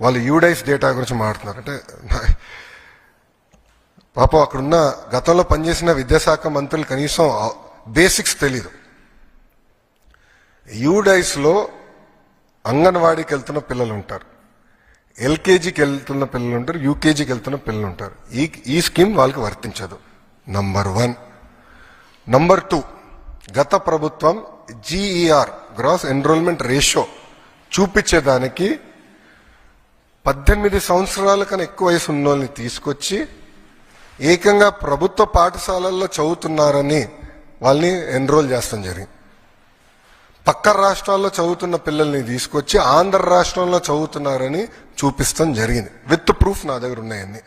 వాళ్ళు UDISE data గురించి మాట్లాడుతున్నారు. అంటే పాపం అక్కడున్న గతంలో పనిచేసిన విద్యాశాఖ మంత్రులు కనీసం బేసిక్స్ తెలియదు యూడైస్లో అంగన్వాడీకి వెళ్తున్న పిల్లలు ఉంటారు ఎల్కేజీకి వెళ్తున్న పిల్లలు ఉంటారు యూకేజీకి వెళ్తున్న పిల్లలు ఉంటారు ఈ ఈ స్కీమ్ వాళ్ళకి వర్తించదు. Number one. Number two. గత ప్రభుత్వం జీఈఆర్ గ్రాస్ ఎన్రోల్మెంట్ రేషియో చూపించేదానికి పద్దెనిమిది సంవత్సరాల కన్నా ఎక్కువ వయసు ఉన్న వాళ్ళని తీసుకొచ్చి ఏకంగా ప్రభుత్వ పాఠశాలల్లో చదువుతున్నారని వాళ్ళని ఎన్రోల్ చేస్తాం జరిగింది. పక్క రాష్ట్రాల్లో చదువుతున్న పిల్లల్ని తీసుకొచ్చి ఆంధ్ర రాష్ట్రంలో చదువుతున్నారని చూపిస్తాం జరిగింది. విత్ ప్రూఫ్ నా దగ్గర ఉన్నాయన్ని.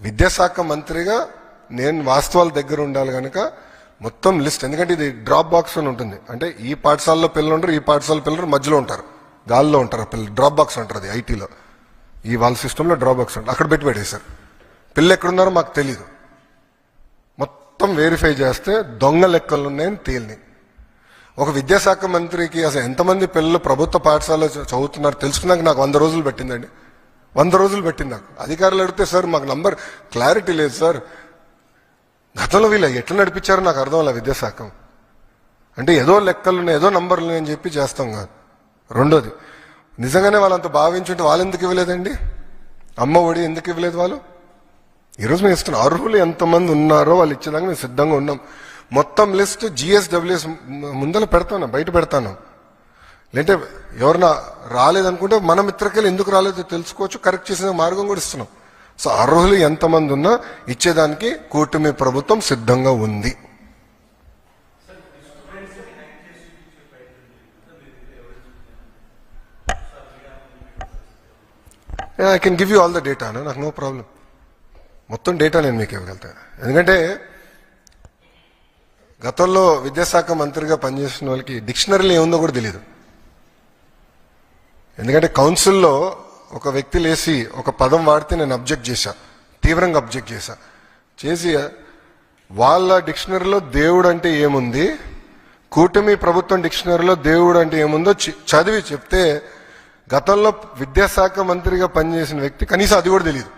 విద్యాశాఖ మంత్రిగా నేను వాస్తవాల దగ్గర ఉండాలి కనుక మొత్తం లిస్ట్ ఎందుకంటే ఇది డ్రాప్ బాక్స్ అని ఉంటుంది. అంటే ఈ పాఠశాలలో పిల్లలు ఉంటారు ఈ పాఠశాల పిల్లలు మధ్యలో ఉంటారు. గాల్లో ఉంటారు పిల్లలు డ్రాప్ బాక్స్ అంటారు అది ఐటీలో. ఈ వాళ్ళ సిస్టంలో డ్రాప్ బాక్స్ ఉంటుంది. అక్కడ పెట్టి పెట్టేశారు. పిల్లలు ఎక్కడున్నారో మాకు తెలియదు మొత్తం వెరిఫై చేస్తే దొంగ లెక్కలు ఉన్నాయని తేలినాయి ఒక విద్యాశాఖ మంత్రికి అసలు ఎంతమంది పిల్లలు ప్రభుత్వ పాఠశాలలో చదువుతున్నారు తెలుసుకున్నాక నాకు వంద రోజులు పెట్టిందండి. వంద రోజులు పెట్టింది నాకు. అధికారులు అడిగితే సార్ మాకు నంబర్ క్లారిటీ లేదు సార్. గతంలో వీళ్ళు ఎట్లా నడిపించారో నాకు అర్థం అలా విద్యాశాఖ. అంటే ఏదో లెక్కలు ఉన్నాయి ఏదో నంబర్లు అని చెప్పి చేస్తాం కాదు. రెండోది నిజంగానే వాళ్ళంత భావించుంటే వాళ్ళు ఎందుకు ఇవ్వలేదండి? అమ్మ ఒడి ఎందుకు ఇవ్వలేదు వాళ్ళు? ఈరోజు మేము ఇస్తున్నాం అర్హులు ఎంతమంది ఉన్నారో వాళ్ళు ఇచ్చేదాకా మేము సిద్ధంగా ఉన్నాం. మొత్తం లిస్ట్ జిఎస్డబ్ల్యూఎస్ ముందర పెడతాను బయట పెడతాను లేదంటే ఎవరన్నా రాలేదనుకుంటే మన మిత్రకెళ్ళి ఎందుకు రాలేదో తెలుసుకోవచ్చు కరెక్ట్ చేసిన మార్గం కూడా ఇస్తున్నాం. సో అర్హులు ఎంతమంది ఉన్నా ఇచ్చేదానికి కూటమి ప్రభుత్వం సిద్ధంగా ఉంది. I can give you all the data నాకు నో ప్రాబ్లం మొత్తం డేటా నేను మీకు ఇవ్వగలుగుతాను ఎందుకంటే గతంలో విద్యాశాఖ మంత్రిగా పనిచేసిన వాళ్ళకి డిక్షనరీలో ఏముందో కూడా తెలియదు ఎందుకంటే కౌన్సిల్లో ఒక వ్యక్తి లేసి ఒక పదం వాడితే నేను అబ్జెక్ట్ చేశా తీవ్రంగా అబ్జెక్ట్ చేశా. చేసి వాళ్ళ డిక్షనరీలో దేవుడు అంటే ఏముంది? కూటమి ప్రభుత్వం డిక్షనరీలో దేవుడు అంటే ఏముందో చదివి చెప్తే గతంలో విద్యాశాఖ మంత్రిగా పనిచేసిన వ్యక్తి కనీసం అది కూడా తెలియదు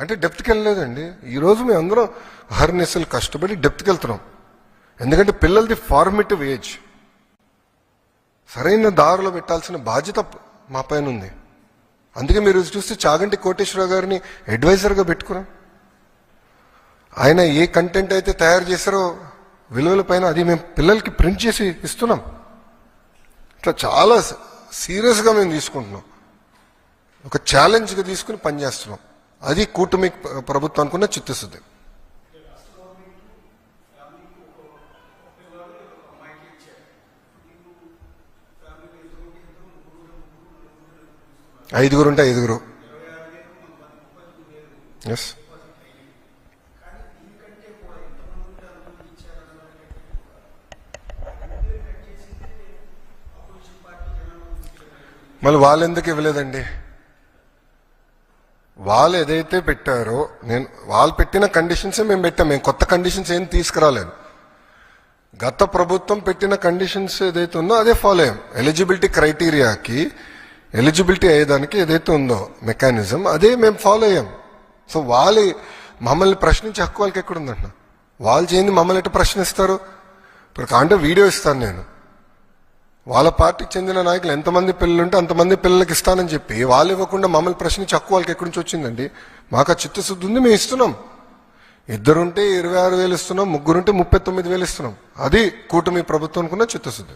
అంటే డెప్త్కి వెళ్ళలేదండి. ఈరోజు మేము అందరం హర్నెస్సులు కష్టపడి డెప్త్కి వెళ్తున్నాం. ఎందుకంటే పిల్లలది ఫార్మేటివ్ ఏజ్ సరైన దారిలో పెట్టాల్సిన బాధ్యత మా పైన ఉంది. అందుకే మీరు చూస్తే చాగంటి కోటేశ్వర గారిని అడ్వైజర్గా పెట్టుకున్నాం. ఆయన ఏ కంటెంట్ అయితే తయారు చేశారో విలువల పైన అది మేము పిల్లలకి ప్రింట్ చేసి ఇస్తున్నాం. ఇట్లా చాలా సీరియస్గా మేము తీసుకుంటున్నాం. ఒక ఛాలెంజ్గా తీసుకుని పనిచేస్తున్నాం అది కూటమి ప్రభుత్వానికి ఉన్న చిత్తశుద్ధి. ఐదుగురు ఉంటే ఐదుగురు. ఎస్ మళ్ళీ వాళ్ళు ఎందుకు ఇవ్వలేదండి? వాళ్ళు ఏదైతే పెట్టారో నేను వాళ్ళు పెట్టిన కండిషన్స్ మేము పెట్టాం. మేము కొత్త కండిషన్స్ ఏం తీసుకురాలేదు. గత ప్రభుత్వం పెట్టిన కండిషన్స్ ఏదైతే ఉందో అదే ఫాలో అయ్యాం. ఎలిజిబిలిటీ క్రైటీరియాకి ఎలిజిబిలిటీ అయ్యేదానికి ఏదైతే ఉందో మెకానిజం అదే మేము ఫాలో అయ్యాం. సో వాళ్ళు మమ్మల్ని ప్రశ్నించే హక్కు వాళ్ళకి ఎక్కడుందంట వాళ్ళు చేయండి మమ్మల్ని ఎట్లా ప్రశ్నిస్తారు? ఇప్పుడు కాంటే వీడియో ఇస్తాను నేను. వాళ్ళ పార్టీకి చెందిన నాయకులు ఎంతమంది పిల్లలు ఉంటే అంతమంది పిల్లలకి ఇస్తానని చెప్పి వాళ్ళు ఇవ్వకుండా మమ్మల్ని ప్రశ్నించి హక్కు వాళ్ళకి ఎక్కడి నుంచి వచ్చిందండి? మాకు ఆ చిత్తశుద్ధి ఉంది మేము ఇస్తున్నాం. ఇద్దరుంటే ఇరవై ఆరు వేలు ఇస్తున్నాం ముగ్గురుంటే ముప్పై తొమ్మిది వేలు ఇస్తున్నాం. అది కూటమి ప్రభుత్వం అనుకున్న చిత్తశుద్ధి.